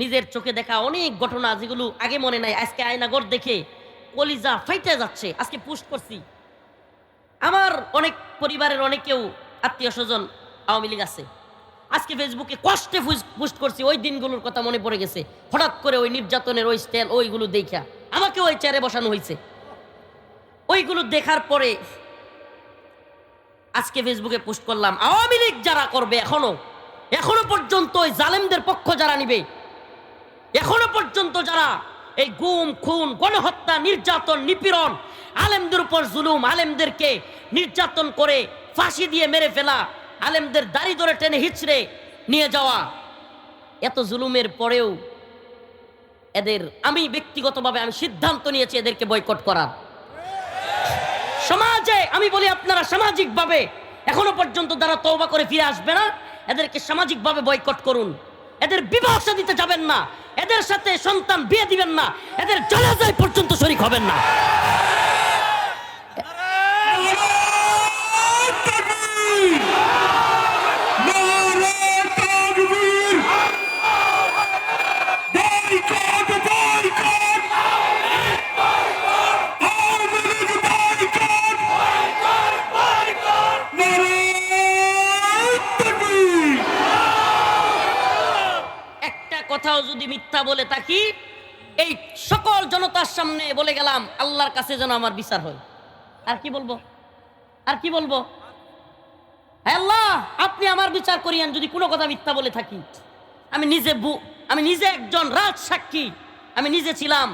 নিজের চোখে দেখা অনেক ঘটনা যেগুলো আগে মনে নাই। আজকে আয়নাগর দেখে কলিজা ফাইটে যাচ্ছে। আজকে পোস্ট করছি। আমার অনেক পরিবারের অনেকেও আত্মীয় স্বজন আওয়ামী লীগ আছে। আজকে ফেসবুকে কষ্টে পোস্ট করছি। ওই দিনগুলোর কথা মনে পড়ে গেছে। হঠাৎ করে ওই নির্যাতনের ওই স্টাইল ওইগুলো দেখা আমাকে ওই চেয়ারে বসানো হয়েছে ওইগুলো দেখার পরে আজকে ফেসবুকে পোস্ট করলাম, আওয়ামী লীগ যারা করবে এখনও এখনও পর্যন্ত ওই জালেমদের পক্ষ যারা নিবে এখনও পর্যন্ত যারা এই গুম, খুন, গণহত্যা, নির্যাতন, নিপীড়ন, আলেমদের উপর জুলুম, আলেমদেরকে নির্যাতন করে ফাঁসি দিয়ে মেরে ফেলা, আলেমদের দাড়ি ধরে টেনে হিচড়ে নিয়ে যাওয়া, এত জুলুমের পরেও এদের আমি ব্যক্তিগতভাবে আমি সিদ্ধান্ত নিয়েছি এদেরকে বয়কট করার। সমাজে, আমি বলি আপনারা সামাজিকভাবে, এখনও পর্যন্ত যারা তওবা করে ফিরে আসবে না, এদেরকে সামাজিকভাবে বয়কট করুন। এদের বিবাহ দিতে যাবেন না। এদের সাথে সন্তান বিয়ে দিবেন না। এদের জানাজায় পর্যন্ত শরিক হবেন না। কথাও যদি মিথ্যা বলে থাকি, এই সকল জনতার সামনে বলে গেলাম, আল্লাহর কাছে যেন আমার বিচার হয়। আর কি বলব? আর কি বলব? আল্লাহ, আপনি আমার বিচার করিয়েন যদি কোনো কথা মিথ্যা বলে থাকি। আমি নিজে আমি নিজে একজন রাজ সাক্ষী আমি নিজে ছিলাম,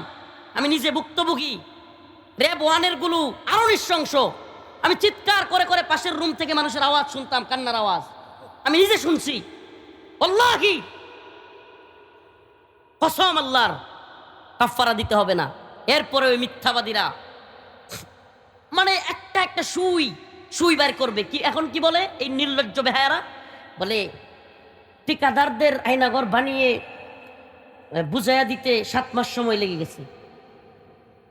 আমি নিজে ভুক্তভোগী র্যাব ওয়ানেরগুলো আরও নৃশংস। আমি চিৎকার করে করে পাশের রুম থেকে মানুষের আওয়াজ শুনতাম, কান্নার আওয়াজ। আমি নিজে শুনছি। আল্লাহি কসম আল্লাহর কাফারা দিতে হবে না। এরপরে ওই মিথ্যাবাদীরা মানে একটা একটা সুই সুই বের করবে। কি এখন কি বলে? এই নির্লজ্জ বেহায়ারা বলে, ঠিকাদারদের আইনাগর বানিয়ে বুঝাইয়া দিতে সাত মাস সময় লেগে গেছে।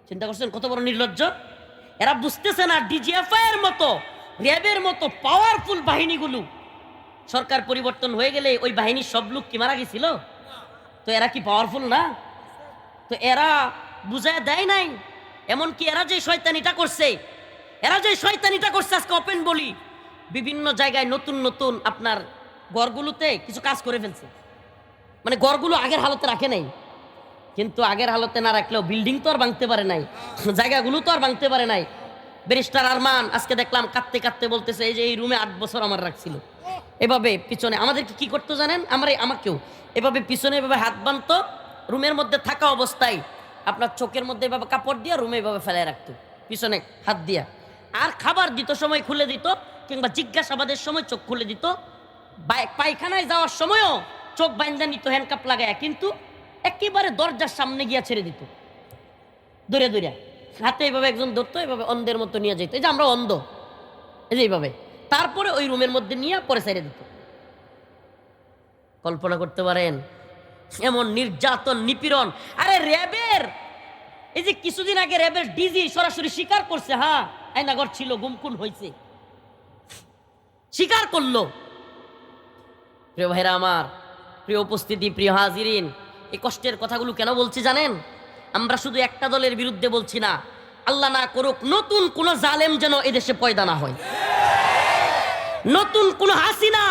চিন্তা করছেন কত বড় নির্লজ্জ? এরা বুঝতেছে না ডিজিএফআই এর মতো, র্যাবের মতো পাওয়ারফুল বাহিনীগুলো। সরকার পরিবর্তন হয়ে গেলে ওই বাহিনীর সব লোক কি মারা গেছিল? তো এরা কি পাওয়ারফুল না? তো এরা বুঝায় দেয় নাই। এমনকি এরা যে শয়তানিটা করছে, এরা যে শয়তানিটা করছে আজকে ওপেন বলি, বিভিন্ন জায়গায় নতুন নতুন আপনার গড়গুলোতে কিছু কাজ করে ফেলছে। মানে গড়গুলো আগের হালতে রাখে নাই। কিন্তু আগের হালতে না রাখলেও বিল্ডিং তো আর ভাঙতে পারে নাই, জায়গাগুলো তো আর ভাঙতে পারে নাই। ব্যারিস্টার আরমান, আজকে দেখলাম কাঁদতে কাঁদতে বলতেছে, এই যে এই রুমে আট বছর আমার রাখছিল। এভাবে পিছনে আমাদেরকে কি করতো জানেন? আমার আমাকেও। এভাবে পিছনে এভাবে হাত বানতো রুমের মধ্যে থাকা অবস্থায় আপনার চোখের মধ্যে এভাবে কাপড় দিয়ে রুমে এভাবে ফেলায় রাখতো, পিছনে হাত দিয়া। আর খাবার দিত, সময় খুলে দিত, কিংবা জিজ্ঞাসাবাদের সময় চোখ খুলে দিত। পায়খানায় যাওয়ার সময়ও চোখ বাইন্দা নিত হ্যান্ডকাপ লাগায়, কিন্তু একেবারে দরজার সামনে গিয়া ছেড়ে দিত। দূরে দূরে। হাতে এইভাবে একজন ধরতো, এইভাবে অন্ধের মতো নিয়ে যেত এই যে আমরা অন্ধ। এই যে এইভাবে। তারপরে ওই রুমের মধ্যে নিয়ে পরে ছেড়ে দিত। কল্পনা করতে পারেন, এমন নির্যাতন, নিপীড়ন। আরে র্যাবের, এই যে কিছুদিন আগে র্যাবের ডিজি সরাসরি স্বীকার করছে হ্যাঁ আইনাগর ছিল গুমকুন হয়েছে স্বীকার করল। প্রিয় ভাইরা আমার, প্রিয় উপস্থিতি, প্রিয় হাজিরিন, এই কষ্টের কথাগুলো কেন বলছি জানেন? আমরা শুধু একটা দলের বিরুদ্ধে বলছি না, আল্লাহ না করুক নতুন কোন জালেম যেন এদেশে পয়দা না হয়। নতুন কোন হাসিনা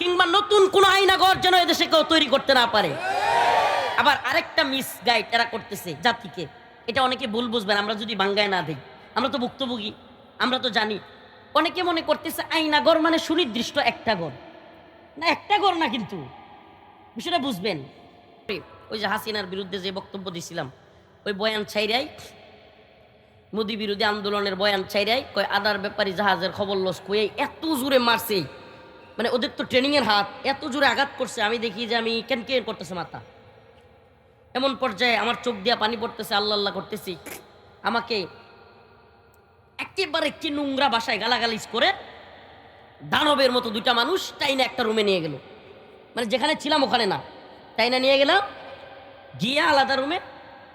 কিংবা নতুন কোন আইনাগর যেন এদেশে কেউ তৈরি করতে না পারে। আবার আরেকটা মিস গাইড এরা করতেছে জাতিকে। এটা অনেকে ভুল বুঝবেন, আমরা যদি বাঙ্গায় না দিই। আমরা তো ভুক্তভোগী, আমরা তো জানি। অনেকে মনে করতেছে আইনাগর মানে সুনির্দিষ্ট একটা ঘর না, একটা ঘর না কিন্তু। বিষয়টা বুঝবেন। ওই যে হাসিনার বিরুদ্ধে যে বক্তব্য দিছিলাম ওই বয়ান ছাইরাই মোদি বিরোধী আন্দোলনের বয়ান ছাইরাই কয় আদার ব্যাপারী জাহাজের খবর লস কয়ে এত জোরে মারছে। মানে ওদের তো ট্রেনিংয়ের হাত, এত জোরে আঘাত করছে, আমি দেখি যে আমি কেন কেন করতেছে মাথা। এমন পর্যায়ে আমার চোখ দিয়া পানি পড়তেছে, আল্লাহ আল্লাহ করতেছি। আমাকে একেবারে কি নোংরা বাসায় গালাগালিজ করে দানবের মতো দুইটা মানুষ টাইনা একটা রুমে নিয়ে গেল। মানে যেখানে ছিলাম ওখানে না। টাইনা নিয়ে গেলাম, গিয়ে আলাদা রুমে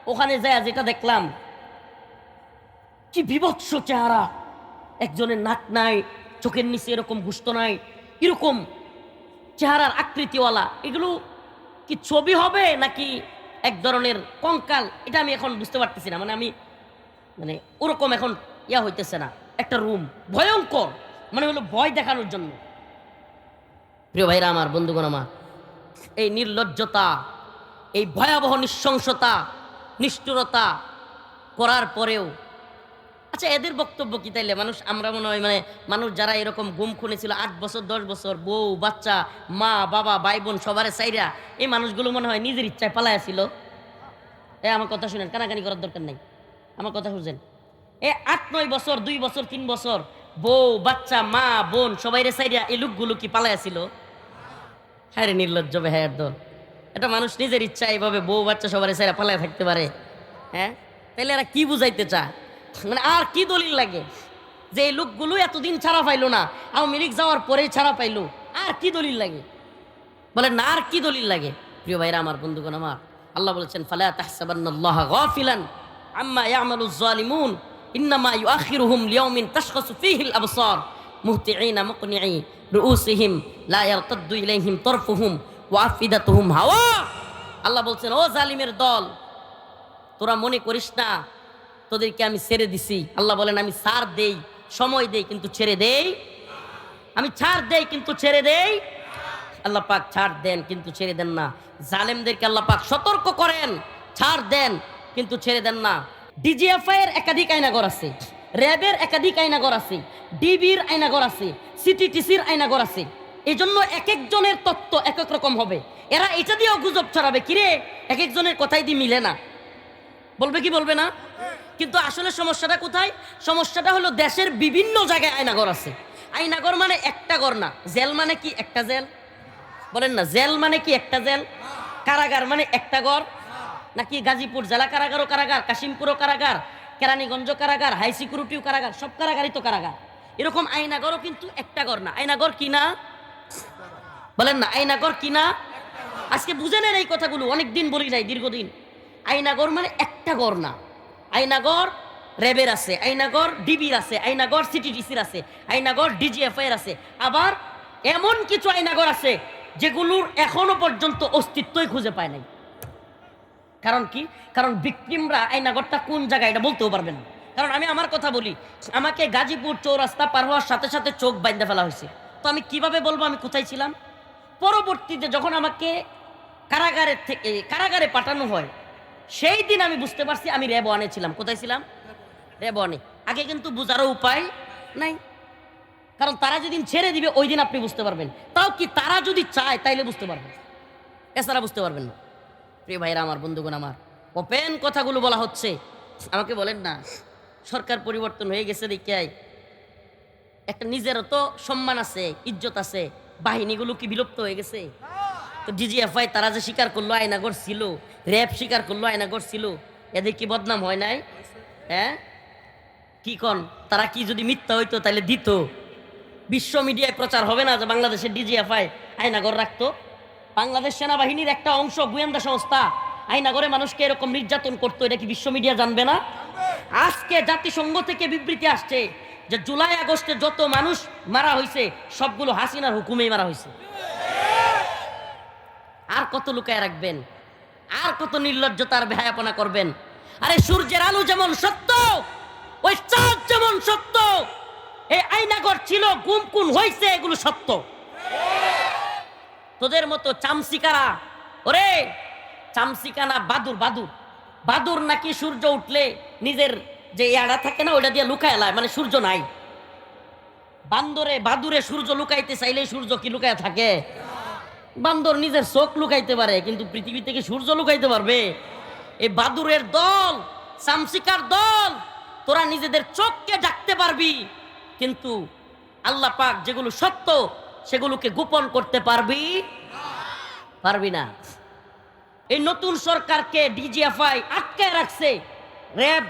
ওখানে যায় যেটা দেখলাম, কি বিভৎস চেহারা। একজনের নাক নাই, চোখের নিচে এরকম গুস্ত নাই, এরকম চেহারার আকৃতিওয়ালা। এগুলো কি ছবি হবে নাকি এক ধরনের কঙ্কাল? এটা আমি এখন বুঝতে পারতেছি না। মানে আমি মানে ওরকম এখন ইয়া হইতেছে না, একটা রুম। ভয়ঙ্কর! মানে হলো ভয় দেখানোর জন্য। প্রিয় ভাইরা আমার, বন্ধুগণ আমার, এই নির্লজ্জতা, এই ভয়াবহ নৃশংসতা নিষ্ঠুরতা করার পরেও। আচ্ছা এদের বক্তব্য কি তাইলে? মানুষ, আমরা মনে হয় মানে মানুষ যারা এরকম গুম খুনে ছিল, আট বছর, দশ বছর, বউ, বাচ্চা, মা, বাবা ভাই বোন সবারে সাইরা এই মানুষগুলো মনে হয় নিজের ইচ্ছায় পালায়া ছিল। এ, আমার কথা শুনেন, কানাকানি করার দরকার নাই। আমার কথা শুনছেন। এ, আট, নয় বছর, দুই বছর, তিন বছর, বউ, বাচ্চা, মা, বোন সবাই রে সাইরা এই লোকগুলো কি পালায়া ছিল? হ্যাঁ রে নির্লজ্জ বেহায়ের দল। এটা মানুষ নিজের ইচ্ছা এইভাবে বউ বাচ্চা সবার সাইরা পালায় থাকতে পারে। হ্যাঁ? তাহলে এরা কি বুঝাইতে চায়? মানে আর কি দলিল লাগে? যে এই লোকগুলো এতদিন ছাড়া পাইলো না, আওয়ামী লীগ যাওয়ার পরেই ছাড়া পাইলো, আর কি দলিল লাগে? বলে না, আর কি দলিল লাগে? প্রিয় ভাইরা, আমার বন্ধুগণ, আমার আল্লাহ বলেছেন, ফালা তাহসাবান্নাল্লাহ গাফিলান আম্মা ইন্নামা লা ওয়া আফিদাতুহুম হাওয়া। আল্লাহ বলছেন, ও জালিমের দল, তোরা মনে করিস না, তোদেরকে আমি ছেড়ে দিছি। আল্লাহ বলেন, আমি ছাড় দেই, সময় দেই, কিন্তু ছেড়ে দেই। আমি ছাড় দেই, কিন্তু ছেড়ে দেই? আল্লাহ পাক, ছাড় দেন, কিন্তু ছেড়ে দেন না। জালেমদেরকে আল্লাহ পাক সতর্ক করেন, ছাড় দেন, কিন্তু ছেড়ে দেন না। ডিজিএফআই এর একাধিক আইনাগর আছে, র্যাবের একাধিক আইনাগর আছে, ডিবির আইনাগর আছে, সিটিটিসির আইনাগর আছে। এই জন্য এক একজনের তত্ত্ব এক এক রকম হবে। এরা এটা দিয়েও গুজব ছড়াবে, কিরে এক একজনের কথাই দিয়ে মিলে না। বলবে কি বলবে না? কিন্তু আসলে সমস্যাটা কোথায়? সমস্যাটা হলো দেশের বিভিন্ন জায়গায় আয়নাগর আছে। আয়নাগর মানে একটা ঘর না। জেল মানে কি? একটা জেল। বলেন না, জেল মানে কি? একটা জেল। কারাগার মানে একটা ঘর নাকি গাজীপুর জেলা কারাগারও কারাগার, কাশিমপুরও কারাগার কেরানীগঞ্জ কারাগার হাই সিকিউরিটিও কারাগার, সব কারাগারই তো কারাগার। এরকম আয়নাগরও কিন্তু একটা ঘর না। আয়নাগর কি না? বলেন না আয়নাগর কি না? আজকে বুঝে নেন এই কথাগুলো অনেক দিন বলি নাই, দীর্ঘদিন। আইনাগর মানে একটা গড় না। আইনাগর র্যাবের আছে আইনাগর ডিবির আছে আইনাগর সিটিডিসির আছে আইনাগর ডিজিএফআই এর আছে। আবার এমন কিছু আইনাগর আছে যেগুলোর এখনও পর্যন্ত অস্তিত্বই খুঁজে পায় নাই। কারণ কি? কারণ বিক্রিমরা আইনাগরটা কোন জায়গায়, এটা বলতেও পারবে না। কারণ আমি আমার কথা বলি, আমাকে গাজীপুর চৌরাস্তা পার হওয়ার সাথে সাথে চোখ বাইন্দা ফেলা হয়েছে। তো আমি কীভাবে বলব আমি কোথায় ছিলাম? পরবর্তীতে যখন আমাকে কারাগারের থেকে কারাগারে পাঠানো হয়, সেই দিন আমি বুঝতে পারছি আমি র্যাব ওয়ানে ছিলাম। কোথায় ছিলাম? র্যাব ওয়ানে আগে কিন্তু বোঝারও উপায় নাই। কারণ তারা যেদিন ছেড়ে দিবে, ওই দিন আপনি বুঝতে পারবেন। তাও কি তারা যদি চায়, তাইলে বুঝতে পারবেন। এছাড়া বুঝতে পারবেন না। প্রিয় ভাইরা আমার বন্ধুগণ আমার, ওপেন কথাগুলো বলা হচ্ছে। আমাকে বলেন না, সরকার পরিবর্তন হয়ে গেছে দেখে একটা নিজেরও তো সম্মান আছে, ইজ্জত আছে। বাহিনীগুলো কি বিলুপ্ত হয়ে গেছে? তো ডিজিএফআই তারা যে স্বীকার করল আয়নাগর ছিল, র্যাব স্বীকার করল আয়নাগর ছিল, এদের কি বদনাম হয় নাই? হ্যাঁ? কি কন? তারা কি যদি মিথ্যা হইতো, তাহলে দিত। বিশ্ব মিডিয়ায় প্রচার হবে না যে বাংলাদেশের ডিজিএফআই আয়নাগর রাখতো? বাংলাদেশ সেনাবাহিনীর একটা অংশ, গোয়েন্দা সংস্থা আয়নাগরে মানুষকে এরকম নির্যাতন করতো, এটা কি বিশ্ব মিডিয়া জানবে না? আজকে জাতিসংঘ থেকে বিবৃতি আসছে যে জুলাই আগস্টে যত মানুষ মারা হয়েছে সবগুলো হাসিনার হুকুমেই মারা হয়েছে আর কত লুকায় রাখবেন? আর কত নির্লজ্জতার বেহায়াপনা করবেন? আরে সূর্যের আলো যেমন সত্য, ওই চাঁদ যেমন সত্য এই আইনাগর ছিল, গুম কুন হয়েছে এগুলো সত্য। তোদের মতো চামসিকারা ওরে চামসিকানা বাদুর বাদুর। বাদুর নাকি সূর্য উঠলে নিজের যে ইয়াড়া থাকে না, ওইটা দিয়ে লুকায় লায় মানে সূর্য নাই। বান্দরে বাদুরে সূর্য লুকাইতে চাইলে সূর্য কি লুকায় থাকে? বান্দর নিজের চোখ লুকাইতে পারে, কিন্তু পৃথিবী থেকে সূর্য লুকাইতে পারবে? এই বাদুরের দল, সামসিকার দল, তোরা নিজেদের চোখকে ডাকতে পারবি, কিন্তু আল্লাহ পাক যেগুলো সত্য, সেগুলোকে গোপন করতে পারবি? পারবি না। এই নতুন সরকারকে ডিজিএফআই আটকায় রাখছে, র্যাব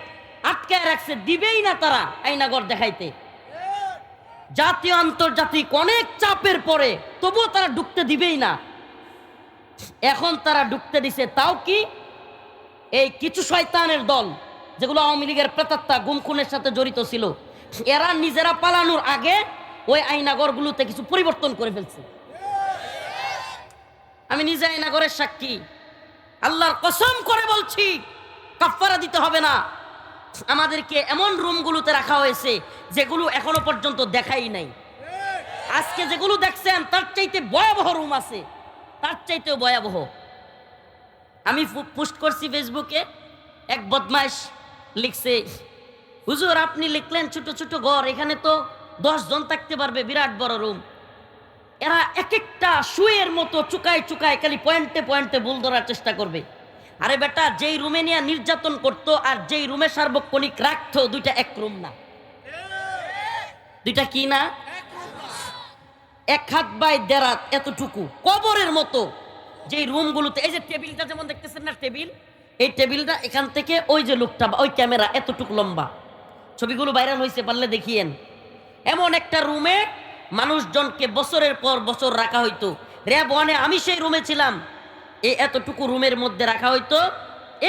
আটকায় রাখছে, দিবেই না তারা আইনাগর দেখাইতে। জাতীয় আন্তর্জাতিক অনেক চাপের পরে তবুও তারা ঢুকতে দিবেই না। এখন তারা ঢুকতে দিছে, তাও কি? এই কিছু শয়তানের দল, যেগুলো আওয়ামী লীগের প্রেতাত্মা গুমখুনের সাথে জড়িত ছিল, এরা নিজেরা পালানোর আগে ওই আইনাগরগুলোতে কিছু পরিবর্তন করে ফেলছে। আমি নিজে আয়না ঘরের সাক্ষী। আল্লাহর কসম করে বলছি কাফারা দিতে হবে না। আমাদেরকে এমন রুমগুলোতে রাখা হয়েছে, যেগুলো এখনও পর্যন্ত দেখাই নাই। আজকে যেগুলো দেখছেন, তার চাইতে ভয়াবহ রুম আছে। তার চাইতেও ভয়াবহ। আমি পোস্ট করছি ফেসবুকে, এক বদমাইশ লিখছে, হুজুর, আপনি লিখলেন ছোট ছোট ঘর, এখানে তো দশ জন থাকতে পারবে, বিরাট বড় রুম। এরা এক একটা শুয়ের মতো চুকায় চুকায় খালি পয়েন্টে পয়েন্টে ভুল ধরার চেষ্টা করবে। আরে বেটা, যেই রুমে নিয়ে নির্যাতন করতো আর যেই রুমে সার্বক্ষণিক রাখতো, দুইটা এক রুম না। দুইটা কি না? এক হাত বাই দেড়াত এতটুকু, কবরের মতো। যেই রুমগুলোতে, এই যে টেবিলটা যেমন দেখতেছেন না টেবিল, এই টেবিলটা এখান থেকে ওই যে লোকটা, ওই ক্যামেরা এতটুকু লম্বা। ছবিগুলো ভাইরাল হয়েছে, পারলে দেখিয়েন। এমন একটা রুমে মানুষজনকে বছরের পর বছর রাখা হইতো। র্যাব ওয়ানে আমি সেই রুমে ছিলাম। এই এতটুকু রুমের মধ্যে রাখা হইতো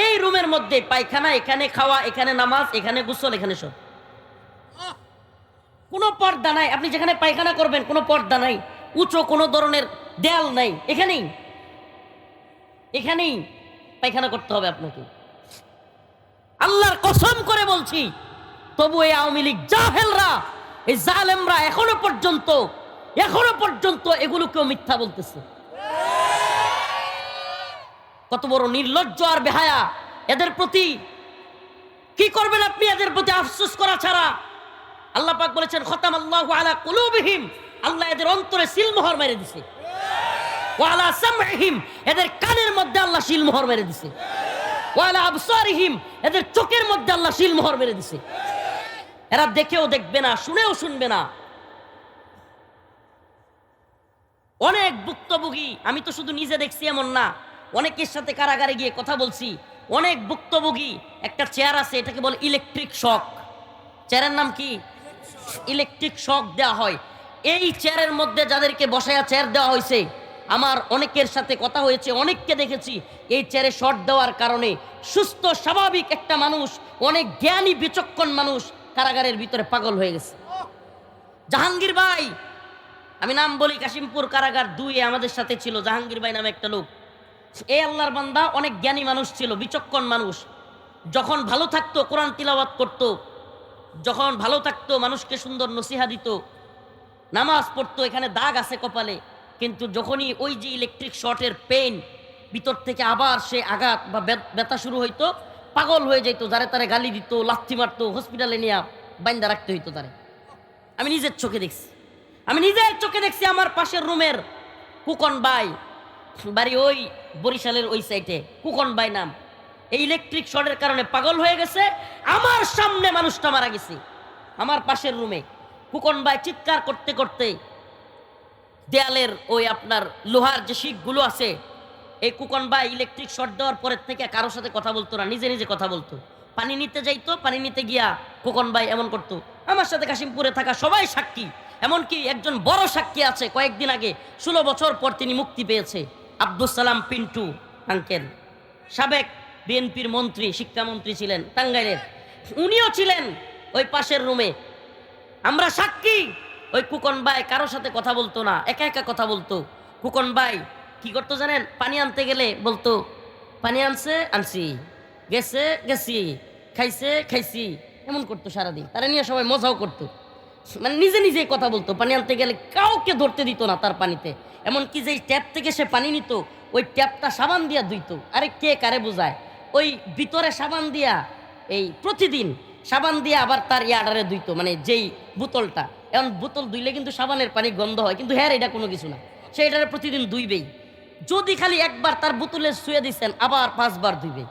এই রুমের মধ্যে পায়খানা এখানে খাওয়া এখানে নামাজ এখানে গোসল এখানে সব। কোনো পর্দা নাই আপনি যেখানে পায়খানা করবেন কোনো পর্দা নাই উঁচু কোনো ধরনের দেয়াল নাই এখানেই। এখানেই পায়খানা করতে হবে আপনাকে। আল্লাহর কসম করে বলছি তবু এই আওয়ামী লীগ জাহেলরা এই জালেমরা এখনও পর্যন্ত এখনও পর্যন্ত এগুলোকেও মিথ্যা বলতেছে। কত বড় নির্লজ্জ আর বেহায়া। এদের প্রতি কি করবেন আপনি? এদের প্রতি আফসোস করা ছাড়া। আল্লাহ পাক বলেছেন খতাম আল্লাহ আলা কুলুবিহিম। আল্লাহ এদের অন্তরে সিলমোহর মেরে দিছে। ওয়ালা সামহিম এদের কানের মধ্যে আল্লাহ শিলমোহর মেরে দিছে। ওয়ালা আবসারিহিম। এদের চোখের মধ্যে আল্লাহ শিলমোহর মেরে দিছে। এরা দেখেও দেখবে না, শুনেও শুনবে না। অনেক ভুক্তভোগী, আমি তো শুধু নিজে দেখছি এমন না। অনেকের সাথে কারাগারে গিয়ে কথা বলছি। অনেক ভুক্তভোগী, একটা চেয়ার আছে, এটাকে বলে ইলেকট্রিক শক চেয়ারের নাম কি? ইলেকট্রিক শক দেওয়া হয়। এই চেয়ারের মধ্যে যাদেরকে বসায়া চেয়ার দেওয়া হয়েছে, আমার অনেকের সাথে কথা হয়েছে, অনেককে দেখেছি। এই চেয়ারে শট দেওয়ার কারণে সুস্থ, স্বাভাবিক একটা মানুষ, অনেক জ্ঞানী, বিচক্ষণ মানুষ কারাগারের ভিতরে পাগল হয়ে গেছে। জাহাঙ্গীর ভাই, আমি নাম বলি কাশিমপুর কারাগার দুই আমাদের সাথে ছিল, জাহাঙ্গীর ভাই নামে একটা লোক। এই আল্লাহর বান্দা অনেক জ্ঞানী মানুষ ছিল, বিচক্ষণ মানুষ। যখন ভালো থাকতো, কোরআন তিলাওয়াত করতো, যখন ভালো থাকতো, মানুষকে সুন্দর নসিহা দিত, নামাজ পড়তো, এখানে দাগ আছে কপালে, কিন্তু যখনই ওই যে ইলেকট্রিক শর্টের পেন ভিতর থেকে আবার সে আঘাত বে- ব্যথা শুরু হইতো, পাগল হয়ে যেত যারে তারে গালি দিত, লাথি মারতো হসপিটালে নিয়ে বাইন্দা রাখতে হইতো তারে। আমি নিজের চোখে দেখছি। আমি নিজের চোখে দেখছি আমার পাশের রুমের কুকন বাই বাড়ি ওই বরিশালের ওই সাইডে কুকন বাই নাম। এই ইলেকট্রিক শর্টের কারণে পাগল হয়ে গেছে, আমার সামনে মানুষটা মারা গেছে, আমার পাশের রুমে কুকন বাই চিৎকার করতে করতে দেয়ালের ওই আপনার লোহার যে শিখগুলো আছে, এই কুকন বাই ইলেকট্রিক শর্ট দেওয়ার পরের থেকে কারোর সাথে কথা বলতো না, নিজে নিজে কথা বলতো। পানি নিতে যাইতো, পানি নিতে গিয়া কুকন বাই এমন করতো, আমার সাথে কাশিমপুরে থাকা সবাই সাক্ষী, এমনকি একজন বড় সাক্ষী আছে, কয়েকদিন আগে, ষোলো বছর পর তিনি মুক্তি পেয়েছে। আব্দুল সালাম পিন্টু আঙ্কেল সাবেক বিএনপির মন্ত্রী, শিক্ষামন্ত্রী ছিলেন, টাঙ্গাইলের। উনিও ছিলেন ওই পাশের রুমে আমরা সাক্ষী। ওই কুকন ভাই কারোর সাথে কথা বলতো না, একা একা কথা বলতো। কুকন ভাই, কি করতো জানেন? পানি আনতে গেলে বলতো, পানি আনছে, আনছি। গেছে, গেছি। খাইছে, খাইছি। এমন করতো সারাদিন। তারা নিয়ে সবাই মজাও করতো। মানে নিজে নিজেই কথা বলতো, পানি আনতে গেলে কাউকে ধরতে দিত না তার পানিতে। এমনকি যেই ট্যাপ থেকে সে পানি নিত, ওই ট্যাপটা সাবান দিয়া ধুইতো। আরে কে কারে বোঝায়? ওই ভিতরে সাবান দিয়া, এই প্রতিদিন সাবান দিয়ে আবার তার ইয়াডারে ধুইতো মানে যেই বোতলটা। এখন বোতল ধুইলে কিন্তু সাবানের পানি গন্ধ হয়, কিন্তু হ্যাঁ এটা কোনো কিছু না। সে এটারে প্রতিদিন ধুইবেই। যদি খালি একবার তার বোতলে শুয়ে দিচ্ছেন আবার পাঁচবার ধুইবে।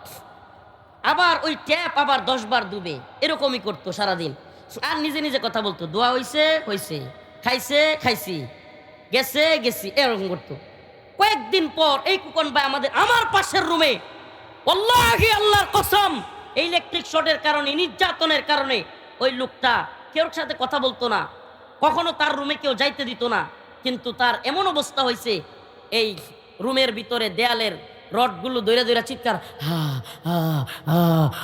আবার ওই ট্যাপ আবার দশ বার ডুবে এরকমই করতো সারাদিন। আর নিজে নিজে কথা বলতো। দোয়া হইছে হইছে। খাইছে, খাইছি। গেছে, গেছি, এরকম করতো। কয়েকদিন পর এই কুকন ভাই আমাদের আমার পাশের রুমে আল্লাহি আল্লাহর কসম এই ইলেকট্রিক শর্টের কারণে, নির্যাতনের কারণে ওই লোকটা কেউ সাথে কথা বলতো না। কখনো তার রুমে কেউ যাইতে দিত না। কিন্তু তার এমন অবস্থা হয়েছে এই রুমের ভিতরে দেয়ালের রডগুলো দৈরা দৈরা চিৎকার হা হা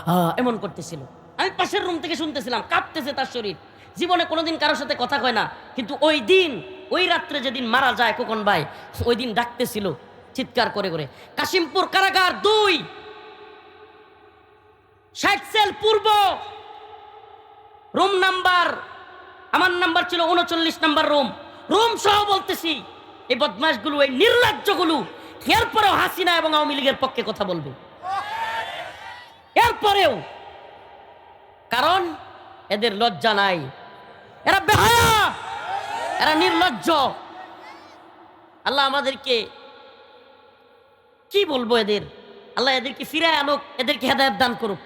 হা, এমন করতেছিল। আমি পাশের রুম থেকে শুনতেছিলাম, কাঁপতেছে তার শরীর। জীবনে কোনোদিন কারোর সাথে কথা কয় না, কিন্তু ওই দিন, ওই রাত্রে যেদিন মারা যায় খোকন ভাই, ওই দিন ডাকতেছিল চিৎকার করে করে, কাশিমপুর কারাগার দুই, ষাট সেল পূর্ব রুম নাম্বার আমার নাম্বার ছিল উনচল্লিশ নাম্বার রুম রুম সহ বলতেছি, এই বদমাশগুলো, এই নির্লজ্জগুলো, এরপরেও হাসিনা এবং আওয়ামী লীগের পক্ষে কথা বলবে। এরপরেও কারণ এদের লজ্জা নাই। এরা বেহায়া, এরা নির্লজ্জ। আল্লাহ আমাদেরকে কি বলব এদের? আল্লাহ এদেরকে ফিরে আনুক, এদেরকে হেদায়ত দান করুক।